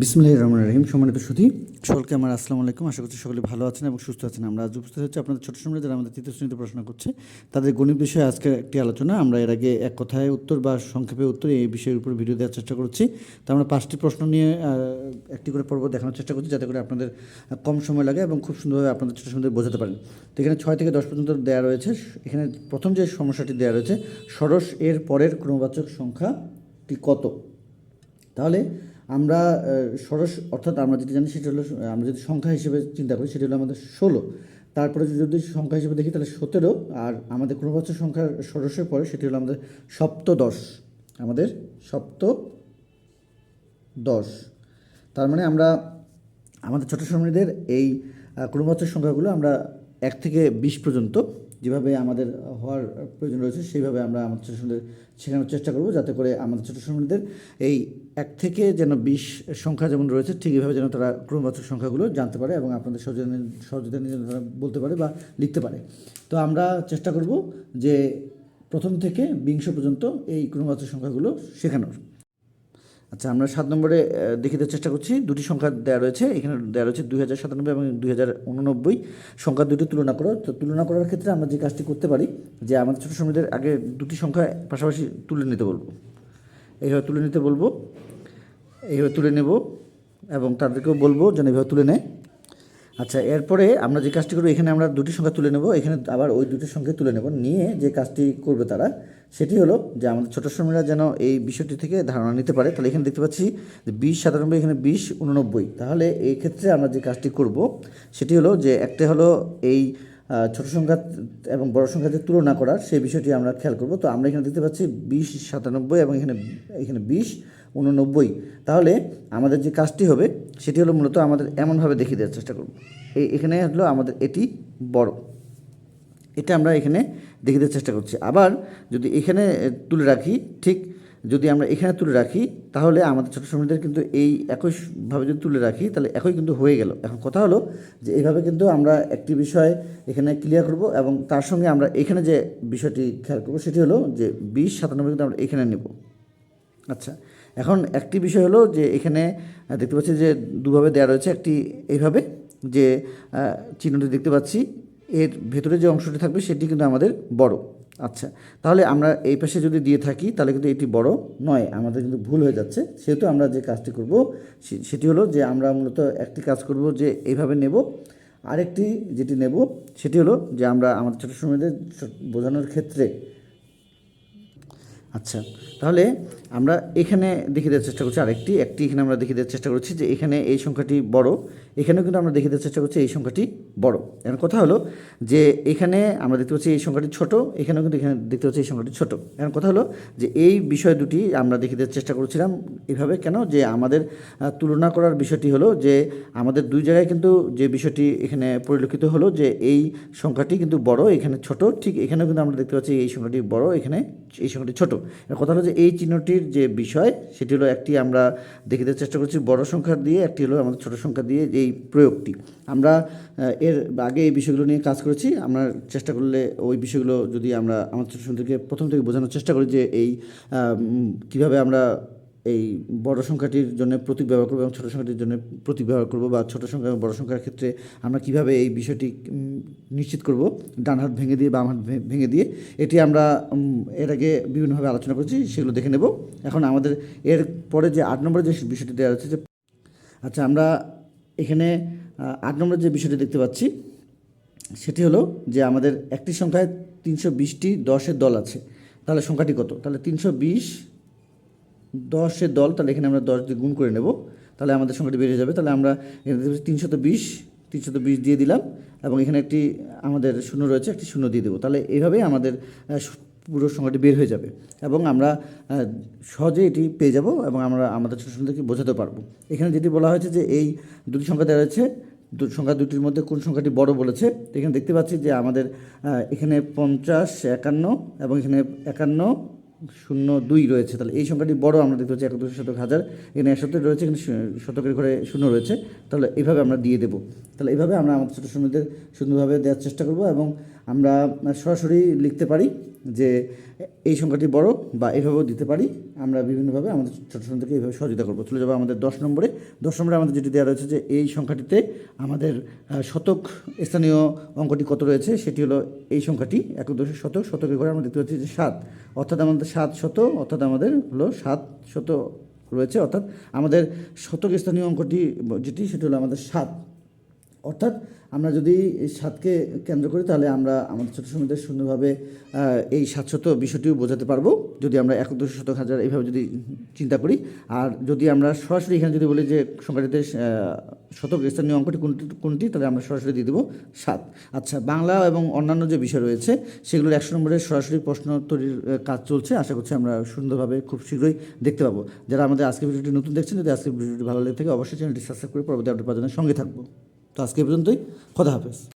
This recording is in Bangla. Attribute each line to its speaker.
Speaker 1: বিসমুল্লাহ রহমান রহিম। সম্মানিত সুধী সকলকে আমার আসসালামু আলাইকুম। আশা করছি সকলে ভালো আছেন এবং সুস্থ আছেন। আমরা আজ উপস্থিত হচ্ছে আপনাদের ছোট সময় যারা আমাদের তৃতীয় শ্রেণীতে পড়াশোনা করছে, তাদের গণিত বিষয়ে আজকে একটি আলোচনা। আমরা এর আগে এক কথায় উত্তর বা সংক্ষেপে উত্তর এই বিষয়ের উপর ভিডিও দেওয়ার চেষ্টা করছি। তো আমরা পাঁচটি প্রশ্ন নিয়ে একটি করে পর্ব দেখানোর চেষ্টা করছি যাতে করে আপনাদের কম সময় লাগে এবং খুব সুন্দরভাবে আপনাদের ছোট সময় বোঝাতে পারেন। তো এখানে ছয় থেকে দশ পর্যন্ত দেওয়া রয়েছে। এখানে প্রথম যে সমস্যাটি দেওয়া রয়েছে সরস এর পরের ক্রমবাচক সংখ্যাটি কত? তাহলে আমরা ষোড়শ অর্থাৎ আমরা যেটা জানি সেটা হলো আমরা যদি সংখ্যা হিসেবে চিন্তা করি সেটা হলো আমাদের ষোলো। তারপরে যদি সংখ্যা হিসেবে দেখি তাহলে সতেরো, আর আমাদের কোনো বছর সংখ্যার ষোড়শের পরে সেটি হলো আমাদের সপ্তদশ। আমাদের সপ্ত দশ তার মানে আমরা, আমাদের ছোটো শ্রমিকদের এই ক্রমবাচক সংখ্যাগুলো আমরা এক থেকে বিশ পর্যন্ত যেভাবে আমাদের হওয়ার প্রয়োজন রয়েছে, সেইভাবে আমরা আমাদের ছোটো শ্রমিকদের শেখানোর চেষ্টা করব যাতে করে আমাদের ছোটো শ্রমিকদের এই এক থেকে যেন বিশ সংখ্যা যেমন রয়েছে, ঠিক এইভাবে যেন তারা ক্রমবাচক সংখ্যাগুলো জানতে পারে এবং আপনাদের সহজতা নিয়ে যেন তারা বলতে পারে বা লিখতে পারে। তো আমরা চেষ্টা করব যে প্রথম থেকে বিংশ পর্যন্ত এই ক্রমবাচক সংখ্যাগুলো শেখানোর। আচ্ছা আমরা সাত নম্বরে দেখিতে চেষ্টা করছি। দুটি সংখ্যা দেওয়া রয়েছে। এখানে দেওয়া রয়েছে দুই হাজার সাতানব্বই এবং দুই হাজার উননব্বই। সংখ্যা দুটি তুলনা করো। তো তুলনা করার ক্ষেত্রে আমরা যে কাজটি করতে পারি, যে আমাদের ছোটো সময়দের আগে দুটি সংখ্যা পাশাপাশি তুলে নিতে বলব। এইভাবে তুলে নিতে বলব, এইভাবে তুলে নেব এবং তাদেরকেও বলব যেন এইভাবে তুলে নেয়। আচ্ছা এরপরে আমরা যে কাজটি করব, এখানে আমরা দুটি সংখ্যা তুলে নেব, এখানে আবার ওই দুটি সংখ্যা তুলে নেব। নিয়ে যে কাজটি করবে তারা, সেটি হলো যে আমাদের ছোটো শ্রমিকরা যেন এই বিষয়টি থেকে ধারণা নিতে পারে। তাহলে এখানে দেখতে পাচ্ছি যে বিশ সাতানব্বই, এখানে বিশ উননব্বই। তাহলে এই ক্ষেত্রে আমরা যে কাজটি করব, সেটি হলো যে একটা হলো এই ছোট সংখ্যা এবং বড় সংখ্যাতে তুলনা করার, সেই বিষয়টি আমরা খেয়াল করব। তো আমরা এখানে দেখতে পাচ্ছি বিশ সাতানব্বই এবং এখানে এখানে বিশ। উননব্বই। তাহলে আমাদের যে কাজটি হবে, সেটি হলো মূলত আমাদের এমনভাবে দেখিয়ে দেওয়ার চেষ্টা করব। এই এখানে হলো আমাদের এটি বড়। এটা আমরা এখানে দেখিয়ে দেওয়ার চেষ্টা করছি। আবার যদি এখানে তুলে রাখি, ঠিক যদি আমরা এখানে তুলে রাখি, তাহলে আমাদের ছোটো শ্রমিকদের কিন্তু এই একইভাবে যদি তুলে রাখি, তাহলে একই কিন্তু হয়ে গেল। এখন কথা হলো যে এইভাবে কিন্তু আমরা একটি বিষয় এখানে ক্লিয়ার করব এবং তার সঙ্গে আমরা এখানে যে বিষয়টি খেয়াল করব, সেটি হলো যে বিশ সাতানব্বই কিন্তু আমরা এখানে নেব। আচ্ছা এখন একটি বিষয় হলো যে এখানে দেখতে পাচ্ছি যে দুভাবে দেওয়া রয়েছে। একটি এইভাবে যে চিহ্নটি দেখতে পাচ্ছি, এর ভেতরে যে অংশটি থাকবে সেটি কিন্তু আমাদের বড়। আচ্ছা তাহলে আমরা এই পাশে যদি দিয়ে থাকি, তাহলে কিন্তু এটি বড় নয়, আমাদের কিন্তু ভুল হয়ে যাচ্ছে। সেহেতু আমরা যে কাজটি করব সেটি হলো যে আমরা মূলত একটি কাজ করব যে এইভাবে নেব। আরেকটি যেটি নেব, সেটি হলো যে আমরা আমাদের ছোটো সময়দের বোঝানোর ক্ষেত্রে আচ্ছা তাহলে আমরা এখানে দেখে দেওয়ার চেষ্টা করছি আরেকটি, একটি এখানে আমরা দেখে দেওয়ার চেষ্টা করছি যে এখানে এই সংখ্যাটি বড়, এখানেও কিন্তু আমরা দেখে দেওয়ার চেষ্টা করছি এই সংখ্যাটি বড়। এখন কথা হলো যে এখানে আমরা দেখতে পাচ্ছি এই সংখ্যাটি ছোট, এখানেও কিন্তু এখানে দেখতে পাচ্ছি এই সংখ্যাটি ছোট। এখন কথা হলো যে এই বিষয় দুটি আমরা দেখিয়ে দেওয়ার চেষ্টা করছিলাম এভাবে কেন? যে আমাদের তুলনা করার বিষয়টি হলো যে আমাদের দুই জায়গায় কিন্তু যে বিষয়টি এখানে পরিলক্ষিত হলো যে এই সংখ্যাটি কিন্তু বড়, এখানে ছোট, ঠিক এখানেও কিন্তু আমরা দেখতে পাচ্ছি এই সংখ্যাটি বড়, এখানে এই সংখ্যাটি ছোট। কথা হলো যে এই চিহ্নটির যে বিষয়, সেটি হলো একটি আমরা দেখে দেওয়ার চেষ্টা করছি বড় সংখ্যা দিয়ে, একটি হলো আমাদের ছোট সংখ্যা দিয়ে এই প্রয়োগটি। আমরা এর আগে এই বিষয়গুলো নিয়ে কাজ করেছি। আমরা চেষ্টা করলে ওই বিষয়গুলো যদি আমরা আমাদের ছোটো সন্তানকে প্রথম থেকে বোঝানোর চেষ্টা করি যে এই কীভাবে আমরা এই বড় সংখ্যাটির জন্য প্রতীক ব্যবহার করব এবং ছোটো সংখ্যাটির জন্য প্রতীক ব্যবহার করব বা ছোটো সংখ্যা এবং বড় সংখ্যার ক্ষেত্রে আমরা কীভাবে এই বিষয়টি নিশ্চিত করব। ডান হাত ভেঙে দিয়ে, বাম হাত ভেঙে দিয়ে। এটি আমরা এর আগে বিভিন্নভাবে আলোচনা করেছি, সেগুলো দেখে নেব। এখন আমাদের এর পরে যে আট নম্বরে যে বিষয়টি দেওয়া হচ্ছে যে আচ্ছা আমরা এখানে আট নম্বরের যে বিষয়টি দেখতে পাচ্ছি, সেটি হলো যে আমাদের একটি সংখ্যায় তিনশো বিশটি দশের দল আছে। তাহলে সংখ্যাটি কত? তাহলে তিনশো বিশ দশের দল, তাহলে এখানে আমরা দশ দিয়ে গুণ করে নেব। তাহলে আমাদের সংখ্যাটি বেড়ে যাবে। তাহলে আমরা তিনশত বিশ তিনশত বিশ দিয়ে দিলাম এবং এখানে একটি আমাদের শূন্য রয়েছে, একটি শূন্য দিয়ে দেবো। তাহলে এইভাবেই আমাদের পুরো সংখ্যাটি বের হয়ে যাবে এবং আমরা সহজে এটি পেয়ে যাব এবং আমরা আমাদের ছোটো সন্তানকে বোঝাতে পারব। এখানে যেটি বলা হয়েছে যে এই দুটি সংখ্যা দেওয়া রয়েছে সংখ্যা দুটির মধ্যে কোন সংখ্যাটি বড় বলেছে, এখানে দেখতে পাচ্ছি যে আমাদের এখানে পঞ্চাশ, একান্ন এবং এখানে একান্ন শূন্য দুই রয়েছে। তাহলে এই সংখ্যাটি বড়, আমরা দেখতে পাচ্ছি একদশ শতক হাজার। এখানে এক শতক রয়েছে, এখানে শতকের ঘরে শূন্য রয়েছে। তাহলে এইভাবে আমরা দিয়ে দেবো। তাহলে এইভাবে আমরা আমাদের ছোটো শ্রমিকদের সুন্দরভাবে দেওয়ার চেষ্টা করব এবং আমরা সরাসরি লিখতে পারি যে এই সংখ্যাটি বড় বা এইভাবেও দিতে পারি। আমরা বিভিন্নভাবে আমাদের ছোটো শ্রমিকদেরকে এইভাবে সহযোগিতা করব। চলে যাব আমাদের দশ নম্বরে। দশ নম্বরে আমাদের যেটি দেওয়া রয়েছে যে এই সংখ্যাটিতে আমাদের শতক স্থানীয় অঙ্কটি কত রয়েছে সেটি হলো এই সংখ্যাটি, একদশ শতক, শতকের ঘরে আমরা দেখতে পাচ্ছি যে সাত। অর্থাৎ আমাদের সাত শত অর্থাৎ আমাদের হলো সাত শত রয়েছে, অর্থাৎ আমাদের শতক স্থানীয় অঙ্কটি যেটি, সেটি হলো আমাদের সাত। অর্থাৎ আমরা যদি সাতকে কেন্দ্র করি, তাহলে আমরা আমাদের ছোটো সময়দের সুন্দরভাবে এই সাতশত বিষয়টিও বোঝাতে পারব। যদি আমরা এক দুশো শতক হাজার এইভাবে যদি চিন্তা করি, আর যদি আমরা সরাসরি এখানে যদি বলি যে সংখ্যাটিতে শতক স্থানীয় অঙ্কটি কোনটি কোনটি, তাহলে আমরা সরাসরি দিয়ে দেবো সাত। আচ্ছা বাংলা এবং অন্যান্য যে বিষয় রয়েছে, সেগুলোর একশো নম্বরের সরাসরি প্রশ্ন তৈরির কাজ চলছে। আশা করছি আমরা সুন্দরভাবে খুব শীঘ্রই দেখতে পাবো। যারা আমাদের আজকের ভিডিওটি নতুন দেখছেন, যদি আজকের ভিডিওটি ভালো লেগে থাকে, অবশ্যই চ্যানেলটি সাবস্ক্রাইব করে পরবর্তী আপডেট পাওয়ার সঙ্গে থাকব। তো আজকে পর্যন্তই খোদা হাফেজ।